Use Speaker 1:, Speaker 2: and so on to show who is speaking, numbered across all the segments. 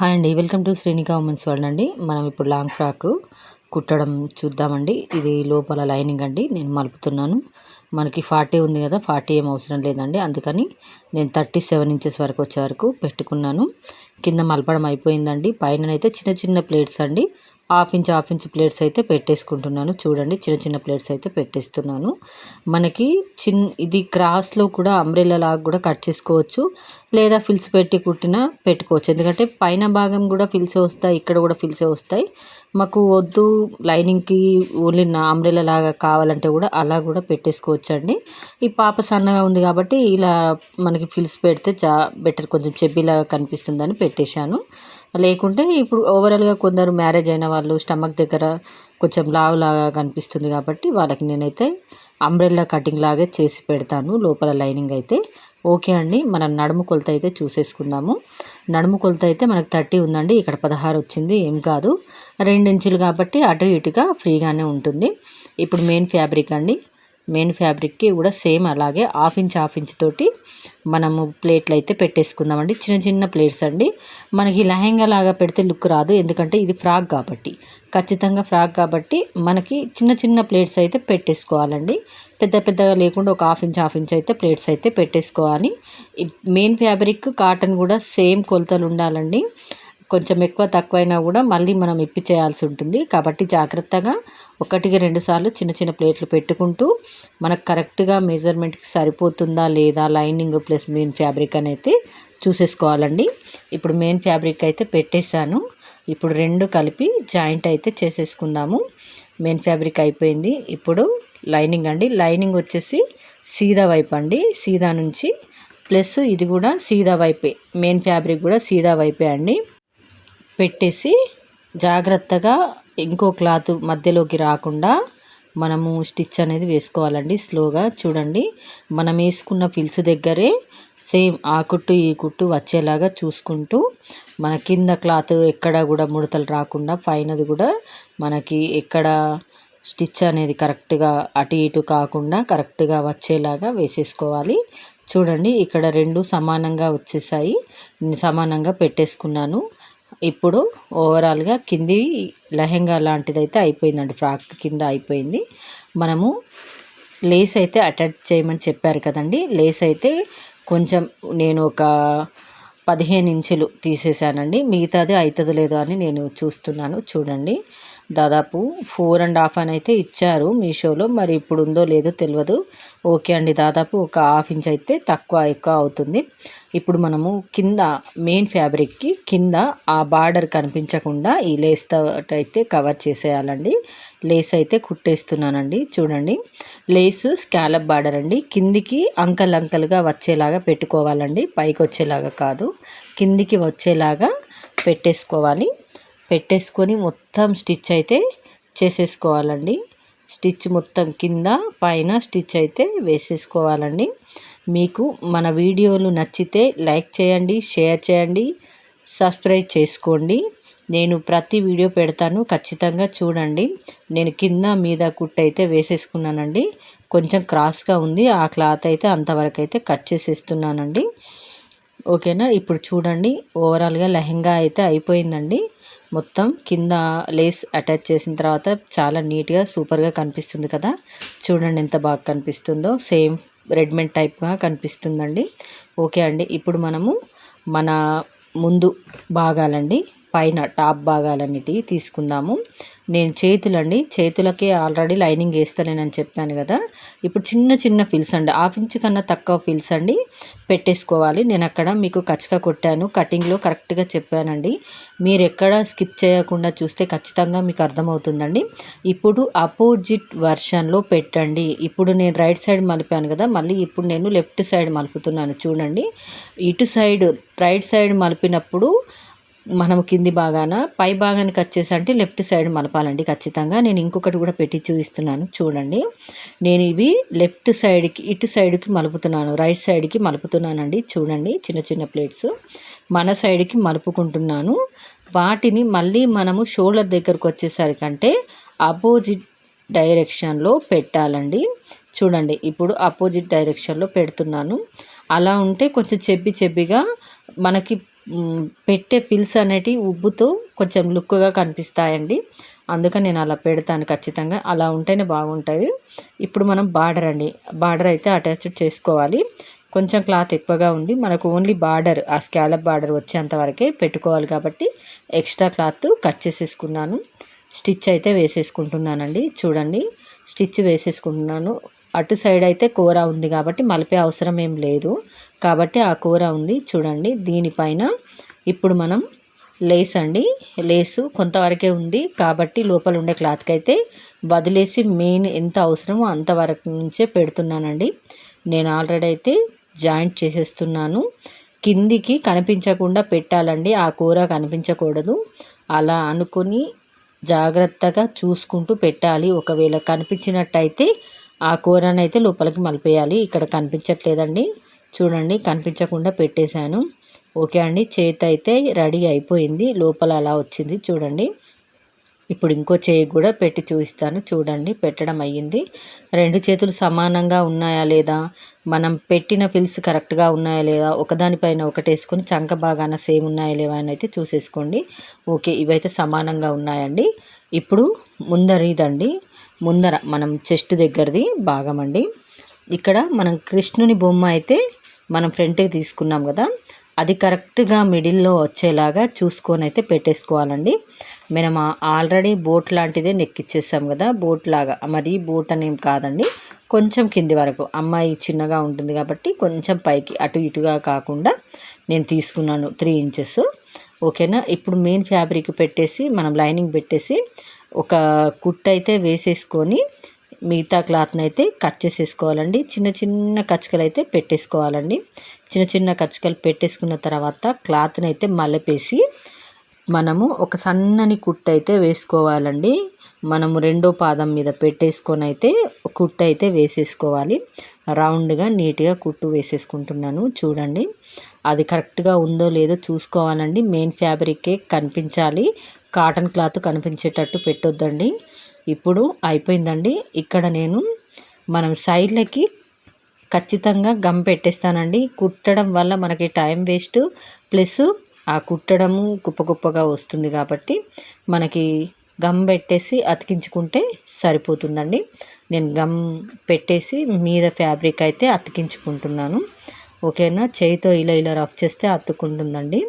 Speaker 1: Hi అండి. Welcome to Srinika women's world అండి. మనం ఇప్పుడు లాంగ్ ఫ్రాక్ కుట్టడం చూద్దామండి. ఇది లోపల లైనింగ్ అండి. నేను మలుపుతున్నాను. మనకి ఫార్టీ ఉంది కదా ఫార్టీ ఏం అవసరం లేదండి. అందుకని నేను థర్టీ సెవెన్ ఇంచెస్ వరకు వచ్చే వరకు పెట్టుకున్నాను. కింద మలపడం అయిపోయిందండి. పైన అయితే చిన్న చిన్న ప్లేట్స్ అండి. Half inch half inch plates అయితే పెట్టేసుకుంటున్నాను. చూడండి చిన్న చిన్న ప్లేట్స్ అయితే పెట్టేస్తున్నాను. మనకి చిన్ ఇది క్రాస్లో కూడా అంబ్రెల్లా లాగా కూడా కట్ చేసుకోవచ్చు. లేదా ఫిల్స్ పెట్టి కుట్టినా పెట్టుకోవచ్చు. ఎందుకంటే పైన భాగం కూడా ఫిల్స్ వస్తాయి ఇక్కడ కూడా ఫిల్సే వస్తాయి. మాకు వద్దు లైనింగ్కి ఓన్లీ నా అంబ్రెల్లా లాగా కావాలంటే కూడా అలా కూడా పెట్టేసుకోవచ్చు అండి ఈ పాప సన్నగా ఉంది కాబట్టి ఇలా మనకి ఫిల్స్ పెడితే చా బెటర్ కొంచెం చెబ్బిలాగా కనిపిస్తుందని పెట్టేశాను. లేకుంటే ఇప్పుడు ఓవరాల్గా కొందరు మ్యారేజ్ అయిన వాళ్ళు స్టమక్ దగ్గర కొంచెం లావు లాగా కనిపిస్తుంది కాబట్టి వాళ్ళకి నేనైతే అంబ్రెల్లా కటింగ్ లాగే చేసి పెడతాను లోపల లైనింగ్ అయితే. ఓకే అండి మనం నడుము కొలత అయితే చూసేసుకుందాము. నడుము కొలత అయితే మనకు థర్టీ ఉందండి ఇక్కడ పదహారు వచ్చింది ఏం కాదు. రెండు ఇంచులు కాబట్టి అటు ఇటుగా ఫ్రీగానే ఉంటుంది. ఇప్పుడు మెయిన్ ఫ్యాబ్రిక్ అండి. మెయిన్ ఫ్యాబ్రిక్కి కూడా సేమ్ అలాగే హాఫ్ ఇంచ్ హాఫ్ ఇంచ్ తోటి మనము ప్లేట్లు అయితే పెట్టేసుకుందామండి. చిన్న చిన్న ప్లేట్స్ అండి. మనకి లెహెంగా లాగా పెడితే లుక్ రాదు. ఎందుకంటే ఇది ఫ్రాక్ కాబట్టి. ఖచ్చితంగా ఫ్రాక్ కాబట్టి మనకి చిన్న చిన్న ప్లేట్స్ అయితే పెట్టేసుకోవాలండి. పెద్ద పెద్దగా లేకుండా ఒక హాఫ్ ఇంచ్ హాఫ్ ఇంచ్ అయితే ప్లేట్స్ అయితే పెట్టేసుకోవాలి. మెయిన్ ఫ్యాబ్రిక్ కాటన్ కూడా సేమ్ కొలతలు ఉండాలండి. కొంచెం ఎక్కువ తక్కువైనా కూడా మళ్ళీ మనం ఇప్పి చేయాల్సి ఉంటుంది. కాబట్టి జాగ్రత్తగా ఒకటికి రెండు సార్లు చిన్న చిన్న ప్లేట్లు పెట్టుకుంటూ మనకు కరెక్ట్గా మెజర్మెంట్కి సరిపోతుందా లేదా లైనింగ్ ప్లస్ మెయిన్ ఫ్యాబ్రిక్ అని అయితే చూసేసుకోవాలండి. ఇప్పుడు మెయిన్ ఫ్యాబ్రిక్ అయితే పెట్టేశాను. ఇప్పుడు రెండు కలిపి జాయింట్ అయితే చేసేసుకుందాము. మెయిన్ ఫ్యాబ్రిక్ అయిపోయింది. ఇప్పుడు లైనింగ్ అండి. లైనింగ్ వచ్చేసి సీదా వైపు అండి. సీదా నుంచి ప్లస్ ఇది కూడా సీదా వైపే. మెయిన్ ఫ్యాబ్రిక్ కూడా సీదా వైపే అండి. పెట్టేసి జాగ్రత్తగా ఇంకో క్లాత్ మధ్యలోకి రాకుండా మనము స్టిచ్ అనేది వేసుకోవాలండి స్లోగా. చూడండి మనం వేసుకున్న ఫిల్స్ దగ్గరే సేమ్ ఆ కుట్టు ఈ కుట్టు వచ్చేలాగా చూసుకుంటూ మన కింద క్లాత్ ఎక్కడ కూడా ముడతలు రాకుండా పైనది కూడా మనకి ఎక్కడ స్టిచ్ అనేది కరెక్ట్గా అటు ఇటు కాకుండా కరెక్ట్గా వచ్చేలాగా వేసేసుకోవాలి. చూడండి ఇక్కడ రెండు సమానంగా వచ్చేసాయి. సమానంగా పెట్టేసుకున్నాను. ఇప్పుడు ఓవరాల్గా కింది లెహెంగా లాంటిది అయితే అయిపోయిందండి. ఫ్రాక్ కింద అయిపోయింది. మనము లేస్ అయితే అటాచ్ చేయమని చెప్పారు కదండి. లేస్ అయితే కొంచెం నేను ఒక పదిహేను ఇంచులు తీసేసానండి మిగతాది అవుతుందో లేదో అని నేను చూస్తున్నాను. చూడండి. దాదాపు ఫోర్ అండ్ హాఫ్ అని అయితే ఇచ్చారు మీషోలో. మరి ఇప్పుడు ఉందో లేదో తెలియదు ఓకే అండి దాదాపు ఒక హాఫ్ ఇంచ్ అయితే తక్కువ ఎక్కువ అవుతుంది. ఇప్పుడు మనము కింద మెయిన్ ఫ్యాబ్రిక్కి కింద ఆ బార్డర్ కనిపించకుండా ఈ లేస్ అయితే కవర్ చేసేయాలండి. లేస్ అయితే కుట్టేస్తున్నానండి చూడండి. లేస్ స్కాలప్ బార్డర్ అండి. కిందికి అంకల్ అంకలుగా వచ్చేలాగా పెట్టుకోవాలండి పైకి వచ్చేలాగా కాదు. కిందికి వచ్చేలాగా పెట్టేసుకోవాలి. పెట్టేసుకొని మొత్తం స్టిచ్ అయితే చేసేసుకోవాలండి. స్టిచ్ మొత్తం కింద పైన స్టిచ్ అయితే వేసేసుకోవాలండి. మీకు మన వీడియోలు నచ్చితే లైక్ చేయండి షేర్ చేయండి సబ్స్క్రైబ్ చేసుకోండి. నేను ప్రతి వీడియో పెడతాను ఖచ్చితంగా చూడండి. నేను కింద మీద కుట్ అయితే వేసేసుకున్నానండి. కొంచెం క్రాస్గా ఉంది ఆ క్లాత్ అయితే అంతవరకు అయితే కట్ చేసేస్తున్నానండి. ఓకేనా? ఇప్పుడు చూడండి ఓవరాల్గా లెహెంగా అయితే అయిపోయిందండి. మొత్తం కింద లేస్ అటాచ్ చేసిన తర్వాత చాలా నీట్గా సూపర్గా కనిపిస్తుంది కదా? చూడండి ఎంత బాగా కనిపిస్తుందో. సేమ్ రెడ్మెంట్ టైప్గా కనిపిస్తుందండి. ఓకే అండి ఇప్పుడు మనము మన ముందు భాగాలండి. పైన టాప్ భాగాలన్నిటివి తీసుకుందాము. నేను చేతులండి చేతులకి ఆల్రెడీ లైనింగ్ వేస్తలేనని చెప్పాను కదా. ఇప్పుడు చిన్న చిన్న ఫిల్స్ అండి హాఫ్ ఇంచ్ కన్నా తక్కువ ఫిల్స్ అండి పెట్టేసుకోవాలి. నేను అక్కడ మీకు కచ్చగా కొట్టాను కటింగ్లో కరెక్ట్గా చెప్పానండి. మీరు ఎక్కడ స్కిప్ చేయకుండా చూస్తే ఖచ్చితంగా మీకు అర్థమవుతుందండి. ఇప్పుడు అపోజిట్ వర్షన్లో పెట్టండి. ఇప్పుడు నేను రైట్ సైడ్ మలిపాను కదా మళ్ళీ ఇప్పుడు నేను లెఫ్ట్ సైడ్ మలుపుతున్నాను చూడండి. ఇటు సైడ్ రైట్ సైడ్ మలిపినప్పుడు మనం కింది భాగాన పై భాగానికి వచ్చేసి అంటే లెఫ్ట్ సైడ్ మలపాలండి ఖచ్చితంగా. నేను ఇంకొకటి కూడా పెట్టి చూపిస్తున్నాను చూడండి. నేను ఇవి లెఫ్ట్ సైడ్కి ఇటు సైడ్కి మలుపుతున్నాను రైట్ సైడ్కి మలుపుతున్నానండి చూడండి. చిన్న చిన్న ప్లేట్స్ మన సైడ్కి మలుపుకుంటున్నాను. వాటిని మళ్ళీ మనము షోల్డర్ దగ్గరకు వచ్చేసరికంటే అపోజిట్ డైరెక్షన్లో పెట్టాలండి. చూడండి ఇప్పుడు అపోజిట్ డైరెక్షన్లో పెడుతున్నాను. అలా ఉంటే కొంచెం చెబ్బి చెబ్బిగా మనకి పెట్టే పిల్స్ అనేటివి ఉబ్బుతో కొంచెం లుక్గా కనిపిస్తాయండి. అందుకని నేను అలా పెడతాను ఖచ్చితంగా. అలా ఉంటేనే బాగుంటుంది. ఇప్పుడు మనం బార్డర్ అండి. బార్డర్ అయితే అటాచ్ చేసుకోవాలి. కొంచెం క్లాత్ ఎక్కువగా ఉంది మనకు ఓన్లీ బార్డర్ ఆ స్కాలప్ బార్డర్ వచ్చేంత వరకే పెట్టుకోవాలి కాబట్టి ఎక్స్ట్రా క్లాత్ కట్ చేసేసుకున్నాను. స్టిచ్ అయితే వేసేసుకుంటున్నానండి. చూడండి. స్టిచ్ వేసేసుకుంటున్నాను. అటు సైడ్ అయితే కూర ఉంది కాబట్టి మలిపే అవసరం ఏం లేదు. కాబట్టి ఆ కూర ఉంది. చూడండి దీనిపైన ఇప్పుడు మనం లేస్ అండి. లేసు కొంతవరకే ఉంది. కాబట్టి లోపల ఉండే క్లాత్కి అయితే వదిలేసి మెయిన్ ఎంత అవసరమో అంతవరకు నుంచే పెడుతున్నానండి. నేను ఆల్రెడీ అయితే జాయింట్ చేసేస్తున్నాను. కిందికి కనిపించకుండా పెట్టాలండి. ఆ కూర కనిపించకూడదు. అలా అనుకుని జాగ్రత్తగా చూసుకుంటూ పెట్టాలి. ఒకవేళ కనిపించినట్టయితే ఆ కూరనైతే లోపలికి మలిపేయాలి. ఇక్కడ కనిపించట్లేదండి. చూడండి కనిపించకుండా పెట్టేశాను. ఓకే అండి చేతి అయితే రెడీ అయిపోయింది. లోపల అలా వచ్చింది చూడండి. ఇప్పుడు ఇంకో చేయి కూడా పెట్టి చూపిస్తాను. చూడండి పెట్టడం అయ్యింది. రెండు చేతులు సమానంగా ఉన్నాయా లేదా? మనం పెట్టిన ఫిల్స్ కరెక్ట్గా ఉన్నాయా లేదా? ఒకదానిపైన ఒకటి వేసుకొని చంక బాగాన సేమ్ ఉన్నాయా లేవా అని అయితే చూసేసుకోండి. ఓకే ఇవైతే సమానంగా ఉన్నాయండి. ఇప్పుడు ముందరిదండి. ముందర మనం చెస్ట్ దగ్గరది భాగం అండి ఇక్కడ మనం కృష్ణుని బొమ్మ అయితే మనం ఫ్రంట్కి తీసుకున్నాం కదా అది కరెక్ట్గా మిడిల్లో వచ్చేలాగా చూసుకొని అయితే పెట్టేసుకోవాలండి. మనం ఆల్రెడీ బోట్ లాంటిదే నెక్కిచ్చేసాం కదా బోట్ లాగా. మరి బోట్ అనేం కాదండి కొంచెం కింది వరకు. అమ్మాయి చిన్నగా ఉంటుంది కాబట్టి కొంచెం పైకి అటు ఇటుగా కాకుండా నేను తీసుకున్నాను త్రీ ఇంచెస్. ఓకేనా? ఇప్పుడు మెయిన్ ఫ్యాబ్రిక్ పెట్టేసి మనం లైనింగ్ పెట్టేసి ఒక కుట్ అయితే వేసేసుకొని మిగతా క్లాత్ని అయితే కట్ చేసేసుకోవాలండి. చిన్న చిన్న కచ్చకలు అయితే పెట్టేసుకోవాలండి. చిన్న చిన్న కచ్చకలు పెట్టేసుకున్న తర్వాత క్లాత్ని అయితే మలపేసి మనము ఒక సన్నని కుట్టు అయితే వేసుకోవాలండి. మనము రెండో పాదం మీద పెట్టేసుకొని అయితే కుట్టు అయితే వేసేసుకోవాలి. రౌండ్గా నీట్గా కుట్టు వేసేసుకుంటున్నాను. చూడండి. అది కరెక్ట్గా ఉందో లేదో చూసుకోవాలండి. మెయిన్ ఫ్యాబ్రికే కనిపించాలి. కాటన్ క్లాత్ కనిపించేటట్టు పెట్టొద్దండి. ఇప్పుడు అయిపోయిందండి. ఇక్కడ నేను మనం సైడ్లకి ఖచ్చితంగా గమ్ పెట్టేస్తానండి. కుట్టడం వల్ల మనకి టైం వేస్ట్. ప్లస్ ఆ కుట్టడము కుప్ప కుప్పగా వస్తుంది కాబట్టి మనకి గమ్ పెట్టేసి అతికించుకుంటే సరిపోతుందండి. నేను గమ్ పెట్టేసి మీద ఫ్యాబ్రిక్ అయితే అతికించుకుంటున్నాను. ఓకేనా? చేయితో ఇలా ఇలా రఫ్ చేస్తే అతుక్కుంటుందండి.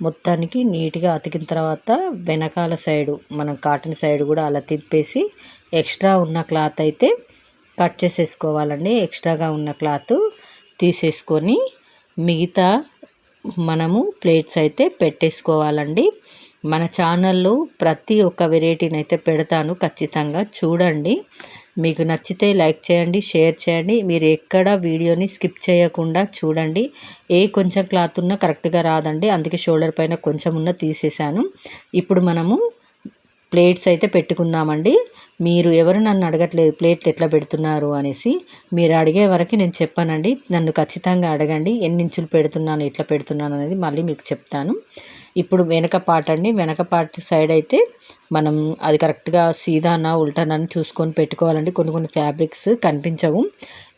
Speaker 1: మొత్తానికి నీట్గా అతికిన తర్వాత వెనకాల సైడు మనం కాటన్ సైడ్ కూడా అలా తిప్పేసి ఎక్స్ట్రా ఉన్న క్లాత్ అయితే కట్ చేసేసుకోవాలండి. ఎక్స్ట్రాగా ఉన్న క్లాత్ తీసేసుకొని మిగతా మనము ప్లేట్స్ అయితే పెట్టేసుకోవాలండి. మన ఛానల్లో ప్రతి ఒక్క వెరైటీని అయితే పెడతాను ఖచ్చితంగా. చూడండి. మీకు నచ్చితే లైక్ చేయండి షేర్ చేయండి. మీరు ఎక్కడ వీడియోని స్కిప్ చేయకుండా చూడండి. ఏ కొంచెం క్లాత్ ఉన్నా కరెక్ట్గా రాదండి. అందుకే షోల్డర్ పైన కొంచెం ఉన్న తీసేసాను. ఇప్పుడు మనము ప్లేట్స్ అయితే పెట్టుకుందామండి. మీరు ఎవరు నన్ను అడగట్లేదు ప్లేట్లు ఎట్లా పెడుతున్నారు అనేసి. మీరు అడిగే వరకు నేను చెప్పానండి. నన్ను ఖచ్చితంగా అడగండి. ఎన్ని ఇంచులు పెడుతున్నాను ఎట్లా పెడుతున్నాను అనేది మళ్ళీ మీకు చెప్తాను. ఇప్పుడు వెనక పార్ట్ అండి. వెనక పార్ట్ సైడ్ అయితే మనం అది కరెక్ట్గా సీదానా ఉల్టానని చూసుకొని పెట్టుకోవాలండి. కొన్ని కొన్ని ఫ్యాబ్రిక్స్ కనిపించవు.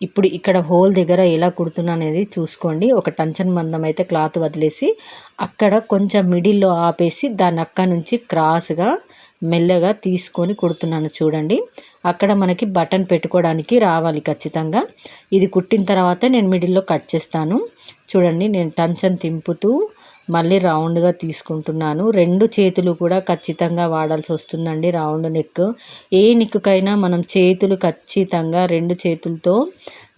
Speaker 1: ఇప్పుడు ఇక్కడ హోల్ దగ్గర ఎలా కుడుతున్నా అనేది చూసుకోండి. ఒక టంచన్ మందం అయితే క్లాత్ వదిలేసి అక్కడ కొంచెం మిడిల్లో ఆపేసి దాని అక్క నుంచి క్రాస్గా మెల్లగా తీసుకొని కుడుతున్నాను చూడండి. అక్కడ మనకి బటన్ పెట్టుకోవడానికి రావాలి ఖచ్చితంగా. ఇది కుట్టిన తర్వాత నేను మిడిల్లో కట్ చేస్తాను. చూడండి నేను టంచన్ తింపుతూ మళ్ళీ రౌండ్గా తీసుకుంటున్నాను. రెండు చేతులు కూడా ఖచ్చితంగా వాడాల్సి వస్తుందండి రౌండ్ నెక్. ఏ నెక్కైనా మనం చేతులు ఖచ్చితంగా రెండు చేతులతో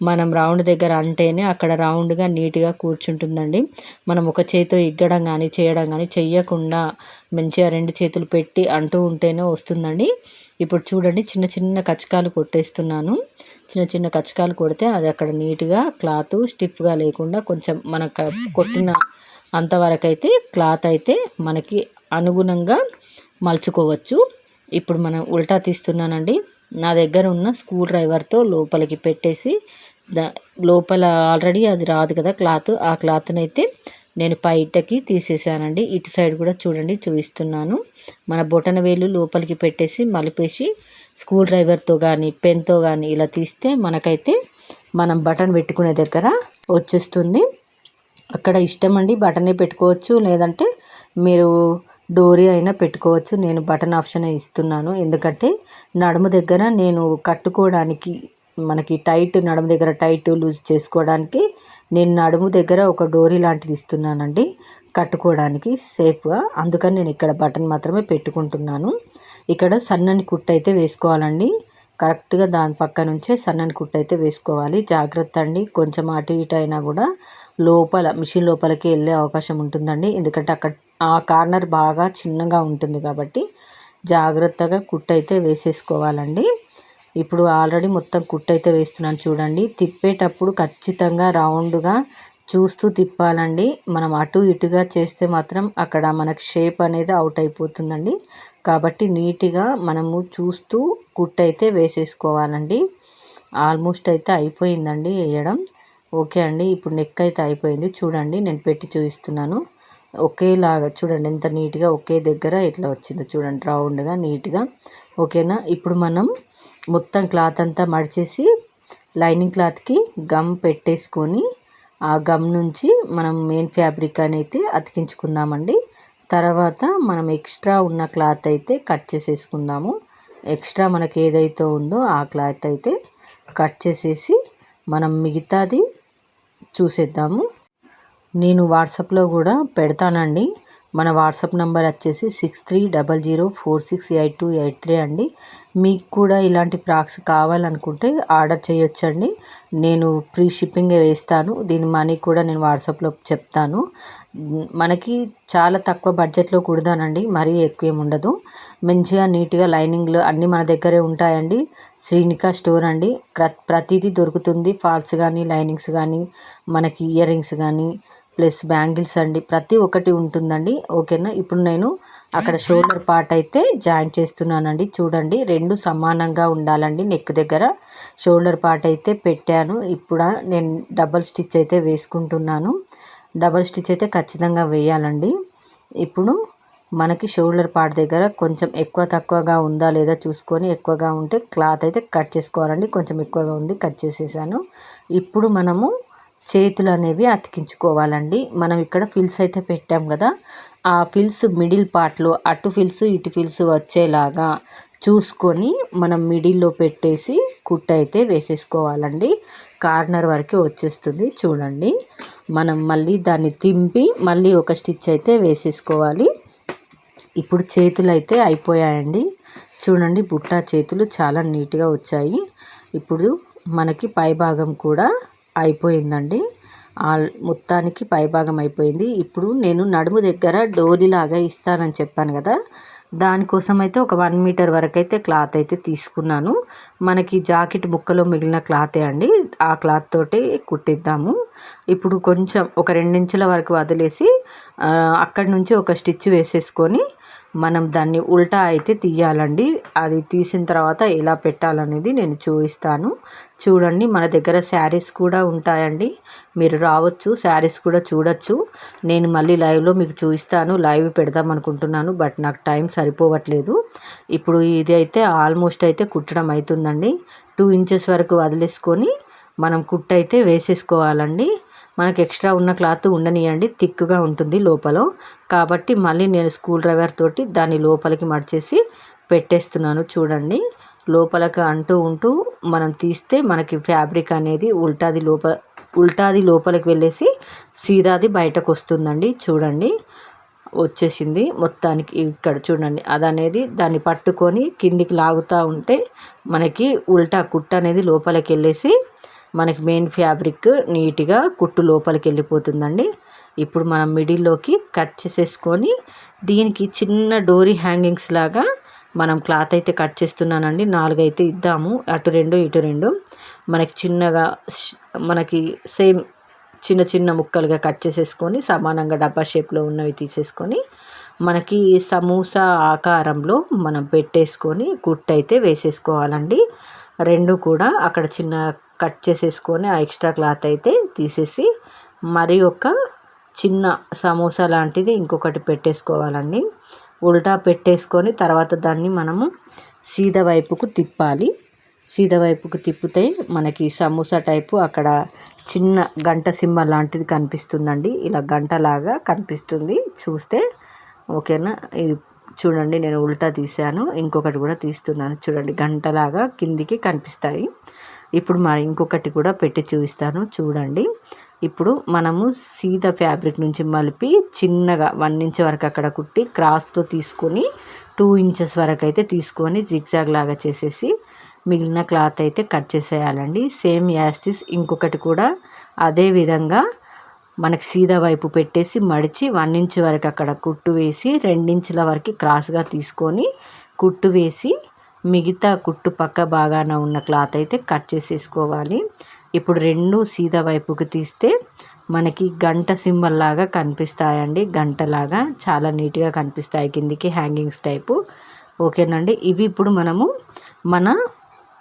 Speaker 1: మనం రౌండ్ దగ్గర అంటేనే అక్కడ రౌండ్గా నీట్గా కూర్చుంటుందండి. మనం ఒక చేతితో ఇగ్గడం కానీ చేయడం కానీ చెయ్యకుండా మంచిగా రెండు చేతులు పెట్టి అంటూ ఉంటేనే వస్తుందండి. ఇప్పుడు చూడండి చిన్న చిన్న కచకాలు కొట్టేస్తున్నాను. చిన్న చిన్న కచకాలు కొడితే అది అక్కడ నీట్గా క్లాత్ స్టిఫ్గా లేకుండా కొంచెం మన కొట్టిన అంతవరకు అయితే క్లాత్ అయితే మనకి అనుగుణంగా మలుచుకోవచ్చు. ఇప్పుడు మనం ఉల్టా తీస్తున్నానండి. నా దగ్గర ఉన్న స్క్రూ డ్రైవర్తో లోపలికి పెట్టేసి దా లోపల ఆల్రెడీ అది రాదు కదా క్లాత్. ఆ క్లాత్ని అయితే నేను బయటకి తీసేసానండి. ఇటు సైడ్ కూడా చూడండి చూపిస్తున్నాను. మన బొటన వేలు లోపలికి పెట్టేసి మలిపేసి స్క్రూ డ్రైవర్తో కానీ పెన్తో కానీ ఇలా తీస్తే మనకైతే మనం బటన్ పెట్టుకునే దగ్గర వచ్చేస్తుంది. అక్కడ ఇష్టం అండి బటనే పెట్టుకోవచ్చు. లేదంటే మీరు డోరీ అయినా పెట్టుకోవచ్చు. నేను బటన్ ఆప్షనే ఇస్తున్నాను. ఎందుకంటే నడుము దగ్గర నేను కట్టుకోవడానికి మనకి టైట్ నడుము దగ్గర టైట్ లూజ్ చేసుకోవడానికి నేను నడుము దగ్గర ఒక డోరీ లాంటిది ఇస్తున్నానండి కట్టుకోవడానికి సేఫ్గా. అందుకని నేను ఇక్కడ బటన్ మాత్రమే పెట్టుకుంటున్నాను. ఇక్కడ సన్నని కుట్టు అయితే వేసుకోవాలండి. కరెక్ట్గా దాని పక్క నుంచే సన్నని కుట్టు అయితే వేసుకోవాలి. జాగ్రత్త అండి. కొంచెం అటు ఇటు అయినా కూడా లోపల మిషన్ లోపలికి వెళ్ళే అవకాశం ఉంటుందండి. ఎందుకంటే అక్కడ ఆ కార్నర్ బాగా చిన్నగా ఉంటుంది కాబట్టి జాగ్రత్తగా కుట్టు అయితే వేసేసుకోవాలండి. ఇప్పుడు ఆల్రెడీ మొత్తం కుట్టు అయితే వేస్తున్నాను చూడండి. తిప్పేటప్పుడు ఖచ్చితంగా రౌండ్గా చూస్తూ తిప్పాలండి. మనం అటు ఇటుగా చేస్తే మాత్రం అక్కడ మనకు షేప్ అనేది అవుట్ అయిపోతుందండి. కాబట్టి నీట్గా మనము చూస్తూ కుట్టు అయితే వేసేసుకోవాలండి. ఆల్మోస్ట్ అయితే అయిపోయిందండి వేయడం. ఓకే అండి ఇప్పుడు నెక్ అయితే అయిపోయింది. చూడండి నేను పెట్టి చూపిస్తున్నాను. ఒకేలాగా చూడండి ఎంత నీట్గా ఒకే దగ్గర ఇట్లా వచ్చిందో. చూడండి రౌండ్గా నీట్గా ఓకేనా? ఇప్పుడు మనం మొత్తం క్లాత్ అంతా మడిచేసి లైనింగ్ క్లాత్కి గమ్ పెట్టేసుకొని ఆ గమ్ నుంచి మనం మెయిన్ ఫ్యాబ్రిక్ అనేది అతికించుకుందామండి. తర్వాత మనం ఎక్స్ట్రా ఉన్న క్లాత్ అయితే కట్ చేసేసుకుందాము. ఎక్స్ట్రా మనకి ఏదైతే ఉందో ఆ క్లాత్ అయితే కట్ చేసేసి మనం మిగతాది చూసేద్దాము. నేను వాట్సాప్లో కూడా పెడతానండి. మన వాట్సాప్ నెంబర్ వచ్చేసి six three double zero four six eight two eight three అండి. మీకు కూడా ఇలాంటి ఫ్రాక్స్ కావాలనుకుంటే ఆర్డర్ చేయొచ్చండి. నేను ఫ్రీ షిప్పింగ్ వేస్తాను. దీని మనీ కూడా నేను వాట్సాప్లో చెప్తాను. మనకి చాలా తక్కువ బడ్జెట్లో కుడదానండి మరీ ఎక్కువ ఏమి ఉండదు. మంచిగా నీట్గా లైనింగ్లు అన్నీ మన దగ్గరే ఉంటాయండి. శ్రీనిక స్టోర్ అండి. ప్రతిదీ దొరుకుతుంది. ఫాల్స్ కానీ లైనింగ్స్ కానీ మనకి ఇయర్ రింగ్స్ కానీ ప్లస్ బ్యాంగిల్స్ అండి. ప్రతి ఒక్కటి ఉంటుందండి. ఓకేనా? ఇప్పుడు నేను అక్కడ షోల్డర్ పార్ట్ అయితే జాయిన్ చేస్తున్నానండి. చూడండి రెండు సమానంగా ఉండాలండి నెక్ దగ్గర. షోల్డర్ పార్ట్ అయితే పెట్టాను. ఇప్పుడు నేను డబల్ స్టిచ్ అయితే వేసుకుంటున్నాను. డబల్ స్టిచ్ అయితే ఖచ్చితంగా వేయాలండి. ఇప్పుడు మనకి షోల్డర్ పార్ట్ దగ్గర కొంచెం ఎక్కువ తక్కువగా ఉందా లేదా చూసుకొని ఎక్కువగా ఉంటే క్లాత్ అయితే కట్ చేసుకోవాలండి. కొంచెం ఎక్కువగా ఉంది కట్ చేసేసాను. ఇప్పుడు మనము చేతులు అనేవి అతికించుకోవాలండి. మనం ఇక్కడ ఫిల్స్ అయితే పెట్టాం కదా ఆ ఫిల్స్ మిడిల్ పార్ట్లో అటు ఫిల్స్ ఇటు ఫిల్స్ వచ్చేలాగా చూసుకొని మనం మిడిల్లో పెట్టేసి కుట్ట అయితే వేసేసుకోవాలండి. కార్నర్ వరకు వచ్చేస్తుంది చూడండి. మనం మళ్ళీ దాన్ని తింపి మళ్ళీ ఒక స్టిచ్ అయితే వేసేసుకోవాలి. ఇప్పుడు చేతులు అయితే అయిపోయాయండి. చూడండి బుట్ట చేతులు చాలా నీట్గా వచ్చాయి. ఇప్పుడు మనకి పై భాగం కూడా అయిపోయిందండి. మొత్తానికి పైభాగం అయిపోయింది. ఇప్పుడు నేను నడుము దగ్గర డోరీలాగా ఇస్తానని చెప్పాను కదా దానికోసం అయితే ఒక వన్ మీటర్ వరకు అయితే క్లాత్ అయితే తీసుకున్నాను. మనకి జాకెట్ బుక్కలో మిగిలిన క్లాతే అండి ఆ క్లాత్ తోటి కుట్టిద్దాము. ఇప్పుడు కొంచెం ఒక రెండించుల వరకు వదిలేసి అక్కడి నుంచి ఒక స్టిచ్ వేసేసుకొని మనం దాన్ని ఉల్టా అయితే తీయాలండి. అది తీసిన తర్వాత ఎలా పెట్టాలనేది నేను చూపిస్తాను. చూడండి మన దగ్గర శారీస్ కూడా ఉంటాయండి. మీరు రావచ్చు శారీస్ కూడా చూడొచ్చు. నేను మళ్ళీ లైవ్లో మీకు చూపిస్తాను లైవ్ పెడదాం అనుకుంటున్నాను బట్ నాకు టైం సరిపోవట్లేదు. ఇప్పుడు ఇది అయితే ఆల్మోస్ట్ అయితే కుట్టడం అవుతుందండి టూ ఇంచెస్ వరకు వదిలేసుకొని మనం కుట్టు అయితే వేసేసుకోవాలండి. మనకు ఎక్స్ట్రా ఉన్న క్లాత్ ఉండనియండి థిక్గా ఉంటుంది లోపల. కాబట్టి మళ్ళీ నేను స్కూల్ డ్రైవర్ తోటి దాన్ని లోపలికి మడిచేసి పెట్టేస్తున్నాను చూడండి. లోపలకి అంటూ ఉంటూ మనం తీస్తే మనకి ఫ్యాబ్రిక్ అనేది ఉల్టాది లోప ఉల్టాది లోపలికి వెళ్ళేసి సీదాది బయటకు వస్తుందండి చూడండి. వచ్చేసింది. మొత్తానికి ఇక్కడ చూడండి. అది అనేది దాన్ని పట్టుకొని కిందికి లాగుతూ ఉంటే మనకి ఉల్టా కుట్ట అనేది లోపలికి వెళ్ళేసి మనకి మెయిన్ ఫ్యాబ్రిక్ నీట్గా కుట్టు లోపలికి వెళ్ళిపోతుందండి. ఇప్పుడు మనం మిడిల్లోకి కట్ చేసేసుకొని దీనికి చిన్న డోరీ హ్యాంగింగ్స్ లాగా మనం క్లాత్ అయితే కట్ చేస్తున్నానండి. నాలుగైతే ఇద్దాము. అటు రెండు ఇటు రెండు. మనకి చిన్నగా మనకి సేమ్ చిన్న చిన్న ముక్కలుగా కట్ చేసేసుకొని సమానంగా డబ్బా షేప్లో ఉన్నవి తీసేసుకొని మనకి సమోసా ఆకారంలో మనం పెట్టేసుకొని కుట్ అయితే వేసేసుకోవాలండి. రెండు కూడా అక్కడ చిన్న కట్ చేసేసుకొని ఆ ఎక్స్ట్రా క్లాత్ అయితే తీసేసి మరి ఒక చిన్న సమోసా లాంటిది ఇంకొకటి పెట్టేసుకోవాలండి. ఉల్టా పెట్టేసుకొని తర్వాత దాన్ని మనము సీద వైపుకు తిప్పాలి. సీద వైపుకు తిప్పితే మనకి సమోసా టైపు అక్కడ చిన్న గంట సింబల్ లాంటిది కనిపిస్తుందండి. ఇలా గంటలాగా కనిపిస్తుంది. చూస్తే ఓకేనా? ఇది చూడండి నేను ఉల్టా తీసాను ఇంకొకటి కూడా తీస్తున్నాను. చూడండి గంటలాగా కిందికి కనిపిస్తాయి. ఇప్పుడు మరి ఇంకొకటి కూడా పెట్టి చూపిస్తాను. చూడండి. ఇప్పుడు మనము సీత ఫ్యాబ్రిక్ నుంచి మలిపి చిన్నగా వన్ ఇంచ్ వరకు అక్కడ కుట్టి క్రాస్తో తీసుకొని టూ ఇంచెస్ వరకు అయితే తీసుకొని జిగ్జాగ్ లాగా చేసేసి మిగిలిన క్లాత్ అయితే కట్ చేసేయాలండి. సేమ్ యాస్టిస్ ఇంకొకటి కూడా అదే విధంగా మనకి సీదా వైపు పెట్టేసి మడిచి వన్ ఇంచ్ వరకు అక్కడ కుట్టు వేసి రెండించుల వరకు క్రాస్గా తీసుకొని కుట్టు వేసి మిగతా కుట్టు పక్క భాగాన ఉన్న క్లాత్ అయితే కట్ చేసేసుకోవాలి. ఇప్పుడు రెండు సీదా వైపుకి తీస్తే మనకి గంట సింబల్ లాగా కనిపిస్తాయండి. గంటలాగా చాలా నీట్గా కనిపిస్తాయి కిందికి హ్యాంగింగ్స్ టైపు. ఓకేనండి? ఇవి ఇప్పుడు మనము మన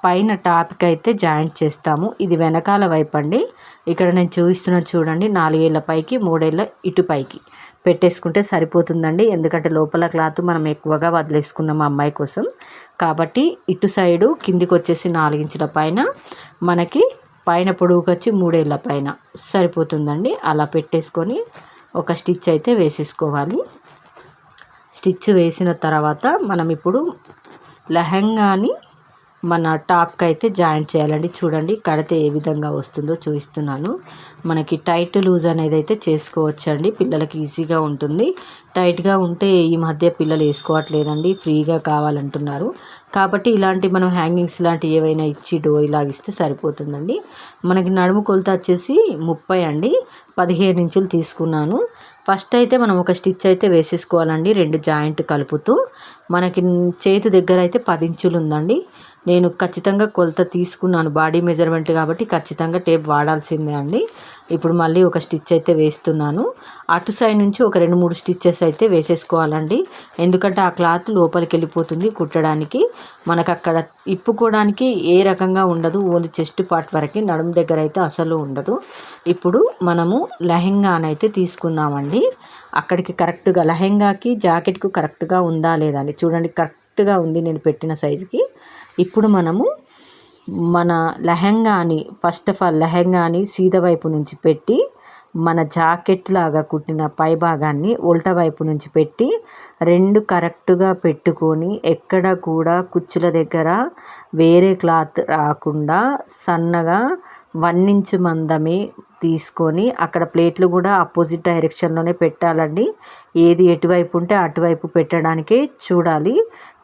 Speaker 1: పైన టాప్కి అయితే జాయింట్ చేస్తాము. ఇది వెనకాల వైపు అండి. ఇక్కడ నేను చూపిస్తున్న చూడండి. నాలుగేళ్ళ పైకి మూడేళ్ళ ఇటు పైకి పెట్టేసుకుంటే సరిపోతుందండి. ఎందుకంటే లోపల క్లాత్ మనం ఎక్కువగా వదిలేసుకున్నాం అమ్మాయి కోసం. కాబట్టి ఇటు సైడు కిందికి వచ్చేసి నాలుగించుల పైన మనకి పైన పొడవుకి వచ్చి మూడేళ్ళ పైన. సరిపోతుందండి. అలా పెట్టేసుకొని ఒక స్టిచ్ అయితే వేసేసుకోవాలి. స్టిచ్ వేసిన తర్వాత మనం ఇప్పుడు లెహంగాని మన టాప్కి అయితే జాయింట్ చేయాలండి. చూడండి కడితే ఏ విధంగా వస్తుందో చూపిస్తున్నాను. మనకి టైట్ లూజ్ అనేది అయితే చేసుకోవచ్చండి. పిల్లలకి ఈజీగా ఉంటుంది. టైట్గా ఉంటే ఈ మధ్య పిల్లలు వేసుకోవట్లేదండి. ఫ్రీగా కావాలంటున్నారు. కాబట్టి ఇలాంటి మనం హ్యాంగింగ్స్ లాంటివి ఏవైనా ఇచ్చి డో ఇలాగిస్తే సరిపోతుందండి. మనకి నడుము కొలత వచ్చేసి ముప్పై అండి. పదిహేను ఇంచులు తీసుకున్నాను. ఫస్ట్ అయితే మనం ఒక స్టిచ్ అయితే వేసేసుకోవాలండి. రెండు జాయింట్ కలుపుతూ. మనకి చేతి దగ్గర అయితే పది ఇంచులు ఉందండి. నేను ఖచ్చితంగా కొలత తీసుకున్నాను బాడీ మెజర్మెంట్ కాబట్టి ఖచ్చితంగా టేప్ వాడాల్సిందే అండి. ఇప్పుడు మళ్ళీ ఒక స్టిచ్ అయితే వేస్తున్నాను. అటు సైడ్ నుంచి ఒక రెండు మూడు స్టిచ్చెస్ అయితే వేసేసుకోవాలండి. ఎందుకంటే ఆ క్లాత్ లోపలికి వెళ్ళిపోతుంది కుట్టడానికి. మనకు అక్కడ ఇప్పుకోవడానికి ఏ రకంగా ఉండదు ఓన్లీ చెస్ట్ పార్ట్ వరకు నడుము దగ్గర అయితే అసలు ఉండదు. ఇప్పుడు మనము లెహెంగానైతే తీసుకుందామండి. అక్కడికి కరెక్ట్గా లెహెంగాకి జాకెట్కు కరెక్ట్గా ఉందా లేదా అని చూడండి. కరెక్ట్గా ఉంది నేను పెట్టిన సైజుకి. ఇప్పుడు మనము మన లెహంగాని ఫస్ట్ ఆఫ్ ఆల్ లెహంగాని సీద వైపు నుంచి పెట్టి మన జాకెట్ లాగా కుట్టిన పై భాగాన్ని ఉల్టా వైపు నుంచి పెట్టి రెండు కరెక్ట్గా పెట్టుకొని ఎక్కడ కూడా కుచ్చుల దగ్గర వేరే క్లాత్ రాకుండా సన్నగా వన్ ఇంచ్ మందమే తీసుకొని అక్కడ ప్లేట్లు కూడా ఆపోజిట్ డైరెక్షన్లోనే పెట్టాలండి. ఏది ఎటువైపు ఉంటే అటువైపు పెట్టడానికే చూడాలి.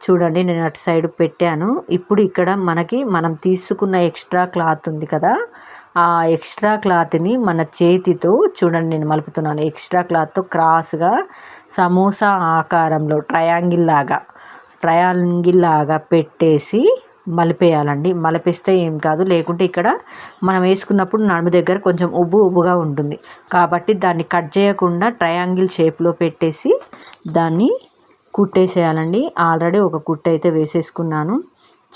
Speaker 1: చూడండి నేను అటు సైడ్ పెట్టాను. ఇప్పుడు ఇక్కడ మనకి మనం తీసుకున్న ఎక్స్ట్రా క్లాత్ ఉంది కదా ఆ ఎక్స్ట్రా క్లాత్ని మన చేతితో చూడండి నేను మలుపుతున్నాను. ఎక్స్ట్రా క్లాత్తో క్రాస్గా సమోసా ఆకారంలో ట్రయాంగిల్ లాగా ట్రయాంగిల్ లాగా పెట్టేసి మలిపేయాలండి. మలిపిస్తే ఏం కాదు లేకుంటే ఇక్కడ మనం వేసుకున్నప్పుడు నడుము దగ్గర కొంచెం ఉబ్బు ఉబ్బుగా ఉంటుంది. కాబట్టి దాన్ని కట్ చేయకుండా ట్రయాంగిల్ షేప్లో పెట్టేసి దాన్ని కుట్టేసేయాలండి. ఆల్రెడీ ఒక కుట్ట అయితే వేసేసుకున్నాను.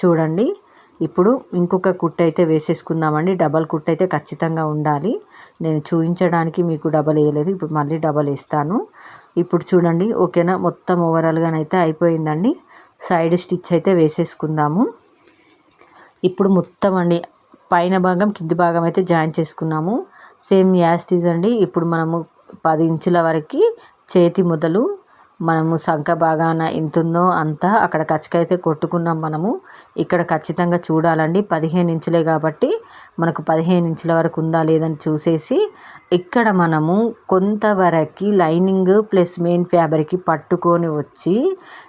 Speaker 1: చూడండి. ఇప్పుడు ఇంకొక కుట్ట అయితే వేసేసుకుందామండి. డబల్ కుట్ట అయితే ఖచ్చితంగా ఉండాలి. నేను చూపించడానికి మీకు డబల్ వేయలేదు. ఇప్పుడు మళ్ళీ డబల్ వేస్తాను. ఇప్పుడు చూడండి. ఓకేనా? మొత్తం ఓవరాల్గానైతే అయిపోయిందండి. సైడ్ స్టిచ్ అయితే వేసేసుకుందాము. ఇప్పుడు మొత్తం అండి. పైన భాగం కింది భాగం అయితే జాయిన్ చేసుకున్నాము. సేమ్ యాస్టీజ్ అండి. ఇప్పుడు మనము పది ఇంచుల వరకు చేతి మొదలు మనము సంఖ భాగాన ఎంత ఉందో అంత అక్కడ ఖర్చుకైతే కొట్టుకున్నాం మనము. ఇక్కడ ఖచ్చితంగా చూడాలండి. పదిహేను ఇంచులే కాబట్టి మనకు పదిహేను ఇంచుల వరకు ఉందా లేదని చూసేసి ఇక్కడ మనము కొంతవరకు లైనింగ్ ప్లస్ మెయిన్ ఫ్యాబ్రిక్ పట్టుకొని వచ్చి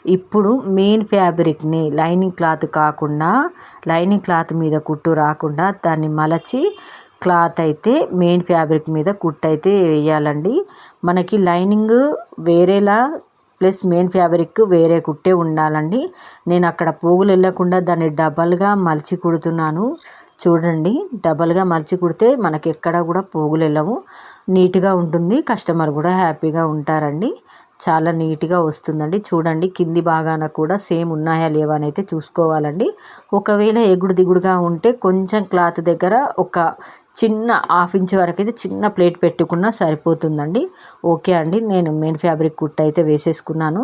Speaker 1: ఇప్పుడు మెయిన్ ఫ్యాబ్రిక్ని లైనింగ్ క్లాత్ కాకుండా లైనింగ్ క్లాత్ మీద కుట్టు రాకుండా దాన్ని మలచి క్లాత్ అయితే మెయిన్ ఫ్యాబ్రిక్ మీద కుట్టు అయితే వేయాలండి. మనకి లైనింగ్ వేరేలా ప్లస్ మెయిన్ ఫ్యాబ్రిక్ వేరే కుట్టే ఉండాలండి. నేను అక్కడ పోగులు వెళ్ళకుండా దాన్ని డబల్గా మలిచి కుడుతున్నాను. చూడండి డబల్గా మలిచి కుడితే మనకి ఎక్కడ కూడా పోగులు వెళ్ళవు. నీట్గా ఉంటుంది. కస్టమర్ కూడా హ్యాపీగా ఉంటారండి. చాలా నీట్గా వస్తుందండి. చూడండి కింది భాగాన కూడా సేమ్ ఉన్నాయా లేవా అని అయితే చూసుకోవాలండి. ఒకవేళ ఎగుడు దిగుడుగా ఉంటే కొంచెం క్లాత్ దగ్గర ఒక చిన్న హాఫ్ ఇంచ్ వరకు అయితే చిన్న ప్లేట్ పెట్టుకున్నా సరిపోతుందండి. ఓకే అండి నేను మెయిన్ ఫ్యాబ్రిక్ కుట్ట అయితే వేసేసుకున్నాను.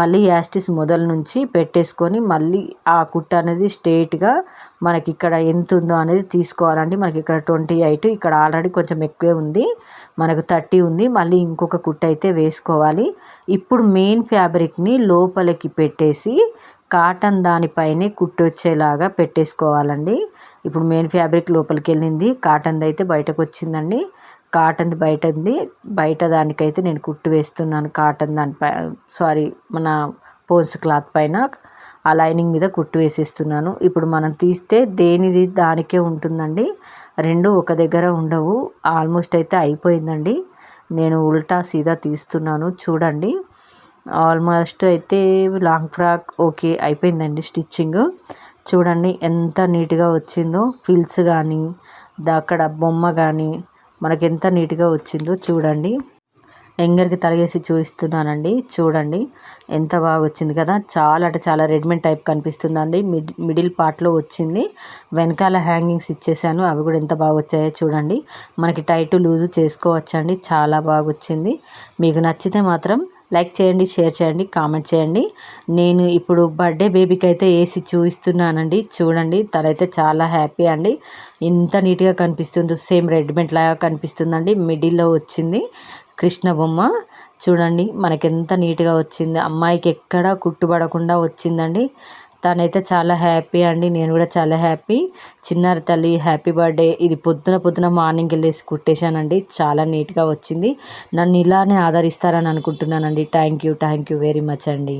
Speaker 1: మళ్ళీ యాస్టిస్ మొదల నుంచి పెట్టేసుకొని మళ్ళీ ఆ కుట్ట అనేది స్ట్రేట్గా మనకి ఇక్కడ ఎంత ఉందో అనేది తీసుకోవాలండి. మనకి ఇక్కడ ట్వంటీ ఎయిట్ ఇక్కడ ఆల్రెడీ కొంచెం ఎక్కువే ఉంది. మనకు థర్టీ ఉంది. మళ్ళీ ఇంకొక కుట్ట అయితే వేసుకోవాలి. ఇప్పుడు మెయిన్ ఫ్యాబ్రిక్ని లోపలికి పెట్టేసి కాటన్ దానిపైనే కుట్టొచ్చేలాగా పెట్టేసుకోవాలండి. ఇప్పుడు మెయిన్ ఫ్యాబ్రిక్ లోపలికి వెళ్ళింది కాటన్ది అయితే బయటకు వచ్చిందండి కాటన్ది బయట ఉంది బయట దానికైతే నేను కుట్టు వేస్తున్నాను కాటన్ దానిపై సారీ మన పోన్స్ క్లాత్ పైన. ఆ లైనింగ్ మీద కుట్టు వేసేస్తున్నాను. ఇప్పుడు మనం తీస్తే దేనిది దానికే ఉంటుందండి. రెండు ఒక దగ్గర ఉండవు. ఆల్మోస్ట్ అయితే అయిపోయిందండి. నేను ఉల్టా సీదా తీస్తున్నాను. చూడండి. ఆల్మోస్ట్ అయితే లాంగ్ ఫ్రాక్ ఓకే అయిపోయిందండి స్టిచ్చింగ్ చూడండి ఎంత నీట్గా వచ్చిందో. ఫిల్స్ కానీ అక్కడ బొమ్మ కానీ మనకి ఎంత నీట్గా వచ్చిందో చూడండి. ఎంగర్కి తలగేసి చూపిస్తున్నానండి. చూడండి ఎంత బాగా వచ్చింది కదా. చాలా అంటే చాలా రెడీమేడ్ టైప్ కనిపిస్తుందండి. మిడ్ మిడిల్ పార్ట్లో వచ్చింది. వెనకాల హ్యాంగింగ్స్ ఇచ్చేసాను. అవి కూడా ఎంత బాగా వచ్చాయో చూడండి. మనకి టైట్ లూజ్ చేసుకోవచ్చండి. చాలా బాగా వచ్చింది. మీకు నచ్చితే మాత్రం లైక్ చేయండి షేర్ చేయండి కామెంట్ చేయండి. నేను ఇప్పుడు బర్త్డే బేబీకి అయితే వేసి చూపిస్తున్నానండి చూడండి తనైతే చాలా హ్యాపీ అండి. ఎంత నీట్గా కనిపిస్తుంది సేమ్ రెడ్మెంట్ లాగా కనిపిస్తుందండి. మిడిల్లో వచ్చింది కృష్ణ బొమ్మ. చూడండి మనకెంత నీట్గా వచ్చింది. అమ్మాయికి ఎక్కడ కుట్టుబడకుండా వచ్చిందండి. తనైతే చాలా హ్యాపీ అండి. నేను కూడా చాలా హ్యాపీ. చిన్నారి తల్లి హ్యాపీ బర్త్డే. ఇది పొద్దున పొద్దున మార్నింగ్ వెళ్ళేసి కుట్టేశానండి. చాలా నీట్గా వచ్చింది. నన్ను ఇలానే ఆదరిస్తారని అనుకుంటున్నానండి. Thank you thank you very much అండి.